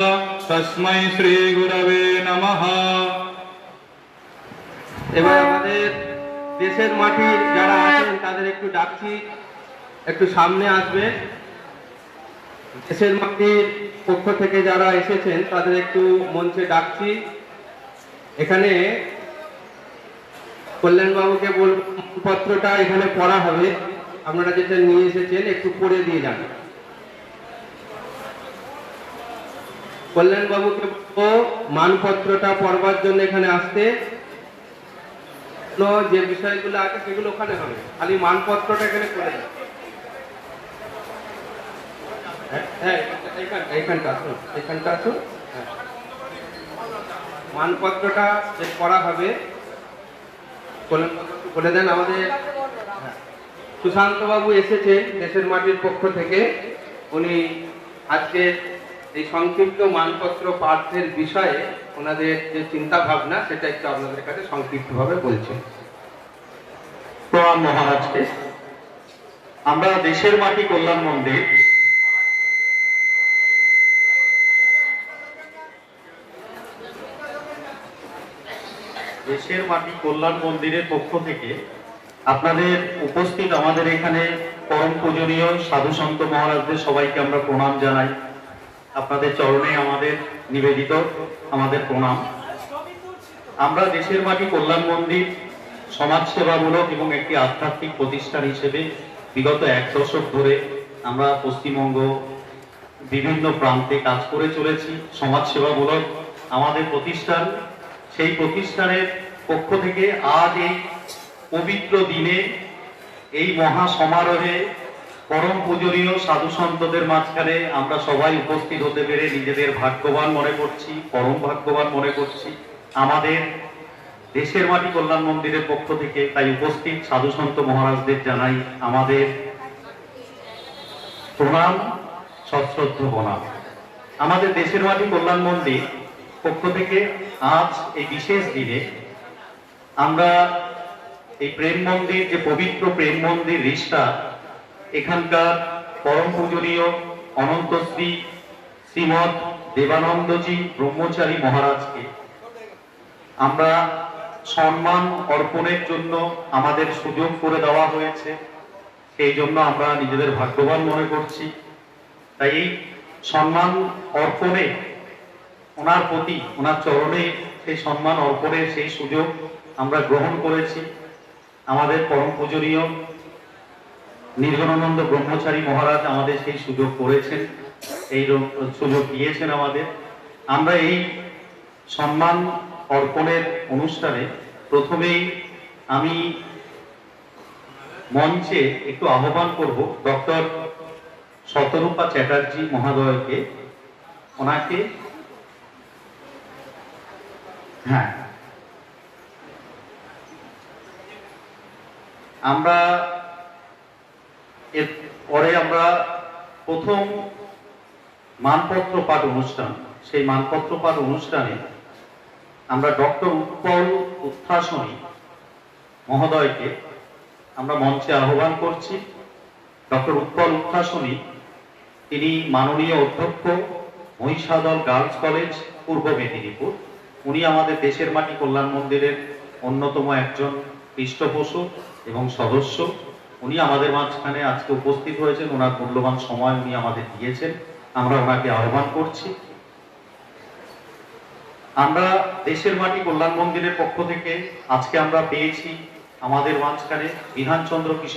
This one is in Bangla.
তস্मै শ্রীগুরবে নমঃ এবার আমাদের দেশের মাটির যারা আছেন তাদের একটু ডাকছি একটু সামনে আসবে। দেশের মাটির পক্ষ থেকে যারা এসেছেন তাদের একটু মঞ্চে ডাকছি। এখানে কল্যাণবাবুকে বল পত্রটা এখানে পড়া হবে। আপনারা যেটা নিয়ে এসেছেন একটু পড়ে দিয়ে যান। কল্যাণবাবুকে মানপত্রটা পড়বার জন্য এখানে আসতে যে বিষয়গুলো আছে সেগুলো ওখানে হবে। খালি মানপত্রটা এখানে করে দেন হ্যাঁ, হ্যাঁ হ্যাঁ। মানপত্রটা যে করা হবে বলে দেন আমাদের। সুশান্ত বাবু এসেছেন দেশের মাটির পক্ষ থেকে। উনি আজকে এই সংক্ষিপ্ত মানপত্র পাঠের বিষয়ে ওনাদের যে চিন্তা ভাবনা সেটা একটু আপনাদের কাছে সংক্ষিপ্তভাবে বলছেন প্রণাম মহারাজকে, আমরা দেশের মাটি কল্যাণ মন্দির, দেশের মাটি কল্যাণ মন্দিরের পক্ষ থেকে আপনাদের উপস্থিত আমাদের এখানে পরম পূজনীয় সাধু সন্ত মহারাজদের সবাইকে আমরা প্রণাম জানাই। আপনাদের চরণে আমাদের নিবেদিত, আমাদের প্রণাম। আমরা দেশের মাটি কল্যাণ মন্দির, সমাজসেবামূলক এবং একটি আধ্যাত্মিক প্রতিষ্ঠান হিসেবে বিগত এক দশক ধরে আমরা পশ্চিমবঙ্গ বিভিন্ন প্রান্তে কাজ করে চলেছি, সমাজসেবামূলক আমাদের প্রতিষ্ঠান। সেই প্রতিষ্ঠানের পক্ষ থেকে আজ এই পবিত্র দিনে, এই মহা সমারোহে পরম পূজনীয় সাধু সন্তদের মাঝখানে আমরা সবাই উপস্থিত হতে পেরে নিজেদের ভাগ্যবান মনে করছি, পরম ভাগ্যবান মনে করছি। আমাদের দেশের মাটি কল্যাণ মন্দিরের পক্ষ থেকে তাই উপস্থিত সাধু সন্ত মহারাজদের জানাই আমাদের প্রণাম সশ্রদ্ধ প্রণাম। আমাদের দেশের মাটি কল্যাণ মন্দির পক্ষ থেকে আজ এই বিশেষ দিনে আমরা এই প্রেম মন্দির, যে পবিত্র প্রেম মন্দির রিষ্টা এখানকার পরম পূজনীয় অনন্তশ্রী শ্রীমৎ দেবানন্দজি ব্রহ্মচারী মহারাজকে। আমরা সম্মান অর্পণের জন্য আমাদের সুযোগ করে দেওয়া হয়েছে। সেই জন্য আমরা নিজেদের ভাগ্যবান মনে করছি। তাই এই সম্মান অর্পণে ওনার প্রতি, ওনার চরণে সেই সম্মান অর্পণের সেই সুযোগ আমরা গ্রহণ করেছি। আমাদের পরম পূজনীয় নির্গণানন্দ ব্রহ্মচারী মহারাজ আমাদের সেই সুযোগ করেছেন, এই সুযোগ দিয়েছেন আমাদের। আমরা এই সম্মান অর্পণের অনুষ্ঠানে প্রথমেই আমি মঞ্চে একটু আহ্বান করব ডক্টর শতরূপা চ্যাটার্জি মহাদয়কে। ওনাকে হ্যাঁ। আমরা এর পরে আমরা প্রথম মানপত্র পাঠ অনুষ্ঠান, সেই মানপত্র পাঠ অনুষ্ঠানে আমরা ডক্টর উৎপল উত্থাসনী মহোদয়কে আমরা মঞ্চে আহ্বান করছি। ডক্টর উৎপল উত্থাসনী, তিনি মাননীয় অধ্যক্ষ, মহিষাদল গার্লস কলেজ, পূর্ব মেদিনীপুর। উনি আমাদের দেশের মাটি কল্যাণ মন্দিরের অন্যতম একজন পৃষ্ঠপোষক এবং সদস্য। উনি আমাদের মাঝখানে আজকে উপস্থিত হয়েছেন, ওনার মূল্যবান সময় উনি আমাদের দিয়েছেন। আমরা ওনাকে আহ্বান করছি। আমরা দেশের মাটি কল্যাণ মন্দিরের পক্ষ থেকে আজকে আমরা পেয়েছি আমাদের মাঝখানে বিধানচন্দ্র কিশোর